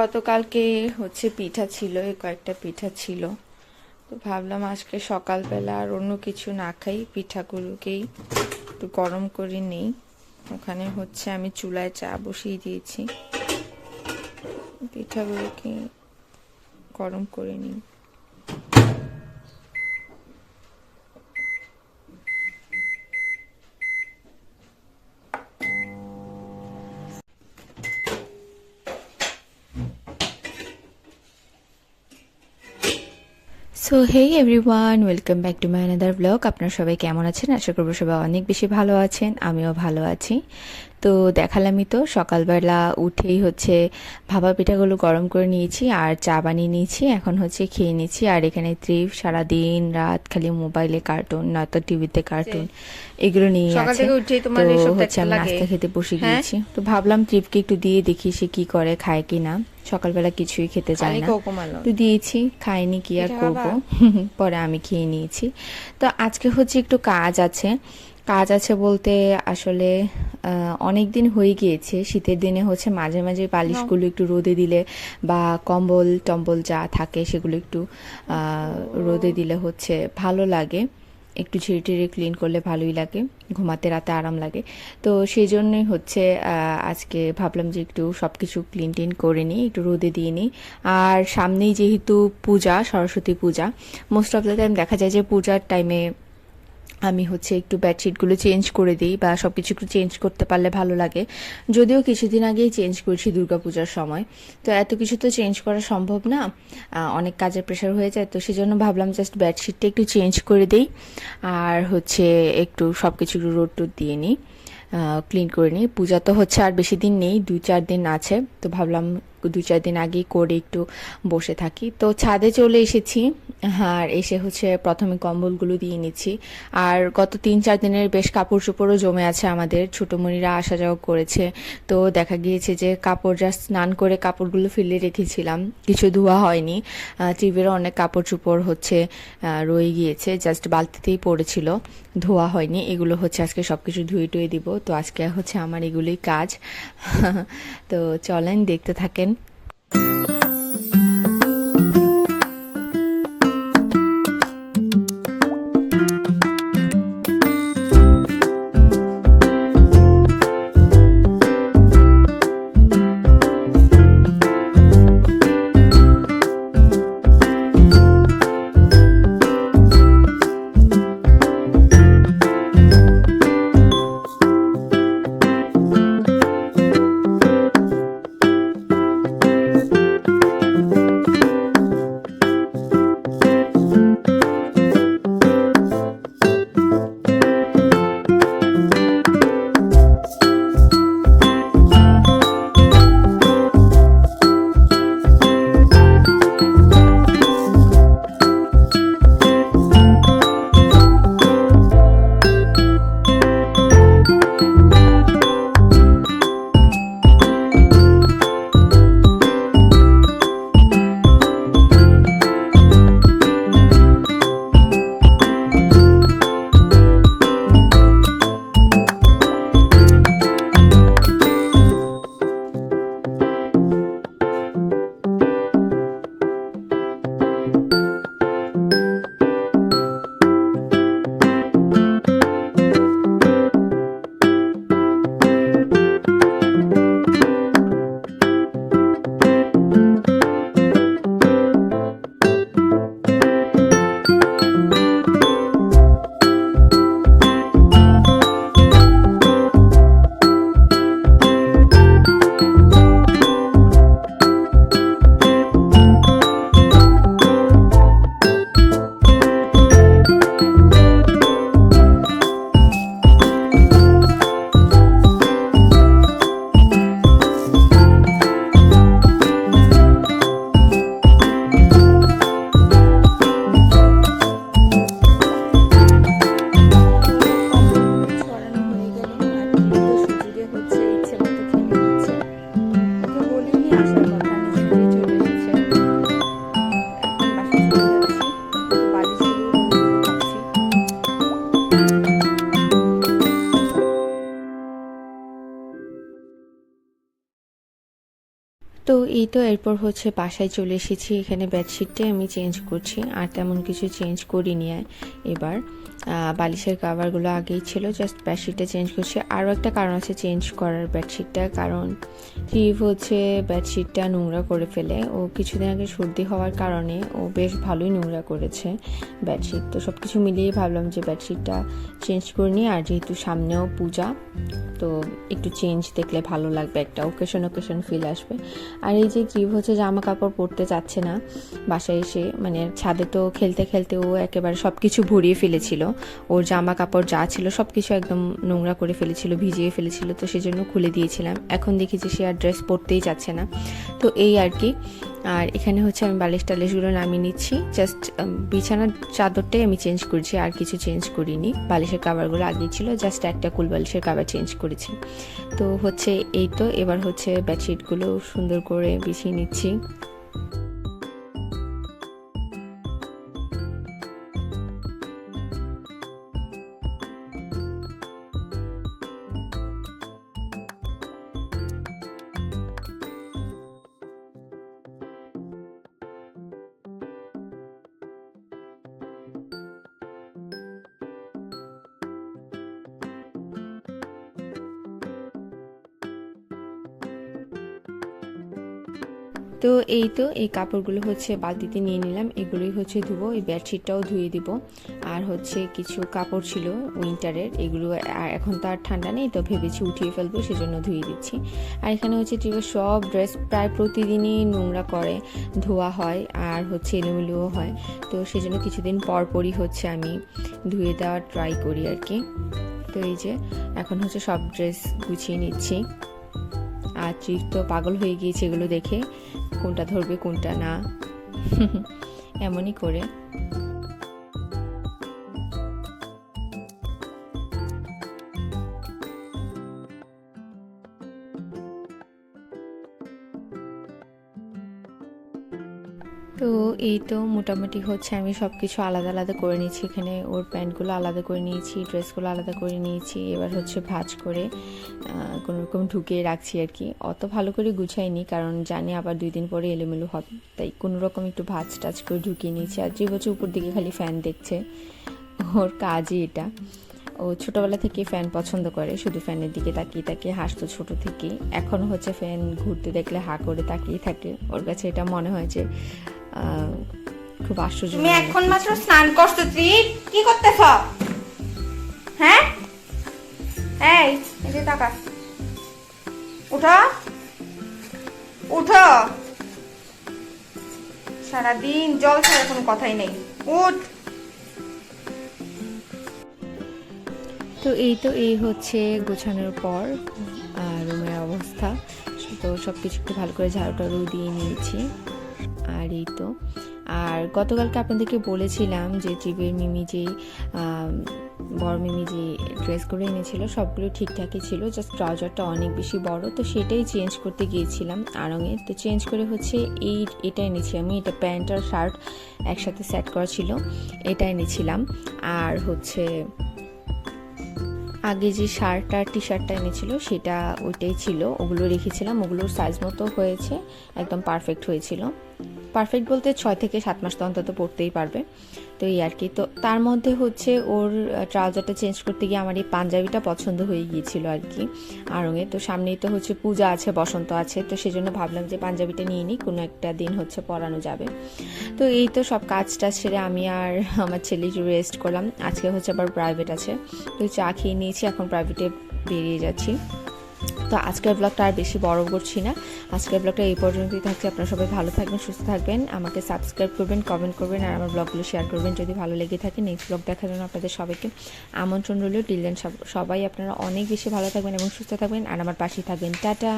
গতকালকে হচ্ছে পিঠা ছিল এই কয়েকটা পিঠা ছিল। তো ভাবলাম আজকে সকালবেলা আর অন্য কিছু না খাই, পিঠাগুলোকেই একটু গরম করে নেই। ওখানে হচ্ছে আমি চুলায় চা বসিয়ে দিয়েছি। পিঠাগুলোকে গরম করে নিই। So hey everyone welcome back to my another blog আপনারা সবাই কেমন আছেন? আশা করব সবাই অনেক বেশি ভালো আছেন, আমিও ভালো আছি। তো দেখালামই তো। সকালবেলা উঠেই হচ্ছে ভাপা পিঠাগুলো গরম করে নিয়েছি আর চা বানিয়ে নিয়েছি। এখন হচ্ছে খেয়ে নিয়েছি। আর এখানে ত্রিপ সারাদিন রাত খালি মোবাইলে কার্টুন নয়তো টিভিতে কার্টুন এগুলো নিয়ে আছে। তো হচ্ছে আমি নাস্তা খেতে বসে হ্যাঁ? গিয়েছি তো ভাবলাম ত্রিপকে একটু দিয়ে দেখি সে কি করে খায় কি না। সকালবেলা কিছুই খেতে চায় না। তো দিয়েছি খাইনি কি আর করব পরে আমি খেয়ে নিয়েছি। তো আজকে হচ্ছে একটু কাজ আছে। কাজ আছে বলতে আসলে অনেক দিন হয়ে গিয়েছে। শীতের দিনে হচ্ছে মাঝে মাঝে বালিশগুলো একটু রোদে দিলে বা কম্বল টম্বল যা থাকে সেগুলো একটু রোদে দিলে হচ্ছে ভালো লাগে। একটু ঝেড়ে টেড়ে ক্লিন করলে ভালোই লাগে ঘুমাতে রাতে আরাম লাগে। তো সেই জন্যই হচ্ছে আজকে ভাবলাম যে একটু সব কিছু ক্লিন টিন করে নিই একটু রোদে দিয়ে নিই। আর সামনেই যেহেতু Puja Saraswati Puja most of the time দেখা যায় যে পূজার টাইমে আমি হচ্ছে একটু বেডশিটগুলো চেঞ্জ করে দিই বা সব কিছু একটু চেঞ্জ করতে পারলে ভালো লাগে। যদিও কিছুদিন আগেই চেঞ্জ করেছি দুর্গাপূজার সময়। তো এত কিছু তো চেঞ্জ করা সম্ভব না। অনেক কাজের প্রেশার হয়ে যায়। তো সেজন্য ভাবলাম জাস্ট বেডশিটটা একটু চেঞ্জ করে দিই। আর হচ্ছে একটু সব কিছু একটু রোদ টোদ দিয়ে নিই। ক্লিন করে নিই। পূজা তো হচ্ছে আর বেশি দিন নেই, দুই চার দিন আছে। তো ভাবলাম দু চার দিন আগেই করে একটু বসে থাকি। তো ছাদে চলে এসেছি। আর এসে হচ্ছে প্রথমে কম্বলগুলো দিয়ে নিচ্ছি। আর গত তিন চার দিনের বেশ কাপড় চোপড়ও জমে আছে আমাদের। ছোটোমণিরা আসা যাওয়া করেছে। তো দেখা গিয়েছে যে কাপড় জাস্ট স্নান করে কাপড়গুলো ফেলে রেখেছিলাম। কিছু ধোয়া হয়নি। টিভিরও অনেক কাপড় চোপড় হচ্ছে রয়ে গিয়েছে। জাস্ট বালতিতেই পড়েছিল। ধোয়া হয়নি। এগুলো হচ্ছে আজকে সব কিছু ধুয়ে টুয়ে দিব। তো আজকে হচ্ছে আমার এগুলোই কাজ। তো চলেন দেখতে থাকেন। এই তো এরপর হচ্ছে বাসায় চলে এসেছি। এখানে বেডশিটটাই আমি চেঞ্জ করছি, আর তেমন কিছু চেঞ্জ করিনি এবার বালিশের কাভারগুলো আগেই ছিল জাস্ট বেডশিটটা চেঞ্জ করছি। আরও একটা কারণ আছে চেঞ্জ করার বেডশিটটা কারণ রিভ হচ্ছে বেডশিটটা নোংরা করে ফেলে। ও কিছুদিন আগে সর্দি হওয়ার কারণে ও বেশ ভালোই নোংরা করেছে বেডশিট তো সব কিছু মিলিয়ে ভাবলাম যে বেডশিটটা চেঞ্জ করে নিই, আর যেহেতু সামনেও পূজা, তো একটু চেঞ্জ দেখলে ভালো লাগবে একটা ওকেশন ওকেশন ফিল আসবে। আর এই যে জীব হচ্ছে জামা কাপড় পরতে চাচ্ছে না। বাসায় এসে মানে ছাদে তো খেলতে খেলতে ও একেবারে সব কিছু ভরিয়ে ফেলেছিল। ওর জামা কাপড় যা ছিল সব কিছু একদম নোংরা করে ফেলেছিল, ভিজিয়ে ফেলেছিল, তো সেজন্য খুলে দিয়েছিলাম। এখন দেখি যে সে আর ড্রেস পরতেই চাচ্ছে না। তো এই আর কি। আর এখানে হচ্ছে আমি বালিশ টালিশগুলো নামিয়ে নিচ্ছি। জাস্ট বিছানার চাদরটাই আমি চেঞ্জ করেছি, আর কিছু চেঞ্জ করিনি। বালিশের কাভারগুলো আগে ছিল জাস্ট একটা কুল বালিশের কাভার চেঞ্জ করেছি। তো হচ্ছে এই তো, এবার হচ্ছে বেডশিটগুলো সুন্দর করে বিছিয়ে নিচ্ছি। তো এই তো এই কাপড়গুলো হচ্ছে বালতিতে নিয়ে নিলাম। এগুলোই হচ্ছে ধুবো, এই বেডশিটটাও ধুয়ে দিব। আর হচ্ছে কিছু কাপড় ছিল উইন্টারের এগুলো এখন তো আর ঠান্ডা নেই, তো ভেবেছি উঠিয়ে ফেলব, সেজন্য ধুয়ে দিচ্ছি। আর এখানে হচ্ছে টিভের সব ড্রেস প্রায় প্রতিদিনই নোংরা করে ধোয়া হয়, আর হচ্ছে এলোমেলোও হয়। তো সেজন্য কিছুদিন পরপরই হচ্ছে আমি ধুয়ে দেওয়ার ট্রাই করি আর কি। তো এই যে, এখন হচ্ছে সব ড্রেস গুছিয়ে নিচ্ছি। আর তো পাগল হয়ে গিয়েছে এগুলো দেখে। কোনটা ধরবে কোনটা না। এমনই করে। তো এই তো মোটামুটি হচ্ছে আমি সব কিছু আলাদা আলাদা করে নিয়েছি। এখানে ওর প্যান্টগুলো আলাদা করে নিয়েছি, ড্রেসগুলো আলাদা করে নিয়েছি। এবার হচ্ছে ভাঁজ করে কোনো রকম ঢুকিয়ে রাখছি আর কি। অত ভালো করে গুছাইনি কারণ জানি আবার দুই দিন পরে এলোমেলো হবে। তাই কোনো রকম একটু ভাঁজ টাজ করে ঢুকিয়ে নিয়েছি। আর যে বছর উপর দিকে খালি ফ্যান দেখছে, ওর কাজই এটা। ও ছোটোবেলা থেকে ফ্যান পছন্দ করে, শুধু ফ্যানের দিকে তাকিয়ে তাকিয়ে হাসতো ছোট থেকে এখন হচ্ছে ফ্যান ঘুরতে দেখলে হা করে তাকিয়ে থাকে। ওর কাছে এটা মনে হয় যে খুব আশ্চর্য তুমি এখন মাত্র স্নান করছ তুই কি করতেছ? হ্যাঁ? এই এই টাকা উঠো। উঠো। সারাদিন জল ছাড়া কোনো কথাই নেই। উঠ। তো এই তো এই হচ্ছে গোছানোর পর রুমের অবস্থা। তো সব কিছু একটু ভালো করে ঝাড়ু টাড়ু দিয়ে নিয়েছি। আর এই তো। আর গতকালকে আপনাদেরকে বলেছিলাম যে জীবের মিমি আম, বড় মিমি যে ড্রেসগুলো এনেছিল সবগুলো ঠিকঠাকই ছিল জাস্ট ট্রাউজারটা অনেক বেশি বড় তো সেটাই চেঞ্জ করতে গিয়েছিলাম আড়ঙে। তো চেঞ্জ করে হচ্ছে এই এটা এনেছি আমি এটা প্যান্ট আর শার্ট একসাথে সেট করা ছিল এটা এনেছিলাম। আর হচ্ছে আগে যে শার্ট আর টি শার্টটা এনেছিল সেটা ওইটাই ছিল ওগুলো রেখেছিলাম ওগুলোর সাইজ মতো হয়েছে একদম পারফেক্ট হয়েছিল। পারফেক্ট বলতে ছয় থেকে সাত মাস তো অন্তত পড়তেই পারবে। তো এই আর কি। তো তার মধ্যে হচ্ছে ওর ট্রাউজারটা চেঞ্জ করতে গিয়ে আমার এই পাঞ্জাবিটা পছন্দ হয়ে গিয়েছিল আর কি, আড়ঙে। তো সামনেই তো হচ্ছে পূজা আছে, বসন্ত আছে। তো সেজন্য ভাবলাম যে পাঞ্জাবিটা নিয়ে নিই, কোনো একটা দিন হচ্ছে পরানো যাবে। তো এই তো সব কাজটা সেরে আমি আর আমার ছেলে রেস্ট করলাম। আজকে হচ্ছে আবার প্রাইভেট আছে। তো চা খেয়ে নিয়েছি, এখন প্রাইভেটে বেরিয়ে যাচ্ছি। তো আজকের ব্লগটা আর বেশি বড় করছি না। আজকের ব্লগটা এই পর্যন্তই থাকছে। আপনারা সবাই ভালো থাকবেন, সুস্থ থাকবেন। আমাকে সাবস্ক্রাইব করবেন কমেন্ট করবেন আর আমার ব্লগগুলো শেয়ার করবেন যদি ভালো লেগে থাকে। নেক্সট ব্লগ দেখার জন্য আপনাদের সবাইকে আমন্ত্রণ রইল। টিল দেন সবাই আপনারা অনেক বেশি ভালো থাকবেন এবং সুস্থ থাকবেন। আর আমার পাশেই থাকবেন। টাটা!